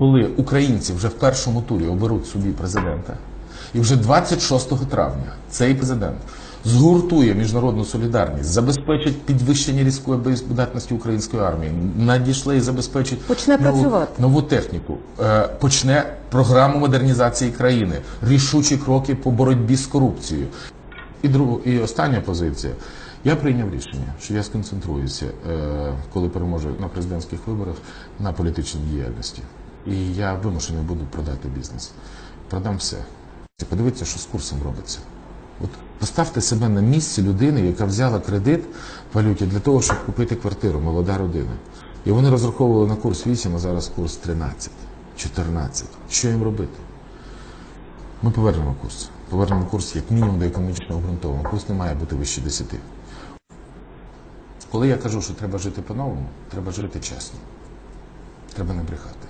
коли українці вже в першому турі оберуть собі президента, і вже 26 травня цей президент згуртує міжнародну солідарність, забезпечить підвищення різкої боєздатності української армії, надійшли і забезпечить Почне нову, працювати. нову техніку, е, почне програму модернізації країни, рішучі кроки по боротьбі з корупцією. І другу, і остання позиція. Я прийняв рішення, що я сконцентруюся, е, коли переможу на президентських виборах, на політичній діяльності. І я вимушений буду продати бізнес. Продам все. Подивіться, що з курсом робиться. От поставте себе на місці людини, яка взяла кредит в валюті для того, щоб купити квартиру, молода родина. І вони розраховували на курс 8, а зараз курс 13, 14. Що їм робити? Ми повернемо курс. Повернемо курс як мінімум до економічно обґрунтованого. Курс не має бути вище 10. Коли я кажу, що треба жити по-новому, треба жити чесно. Треба не брехати.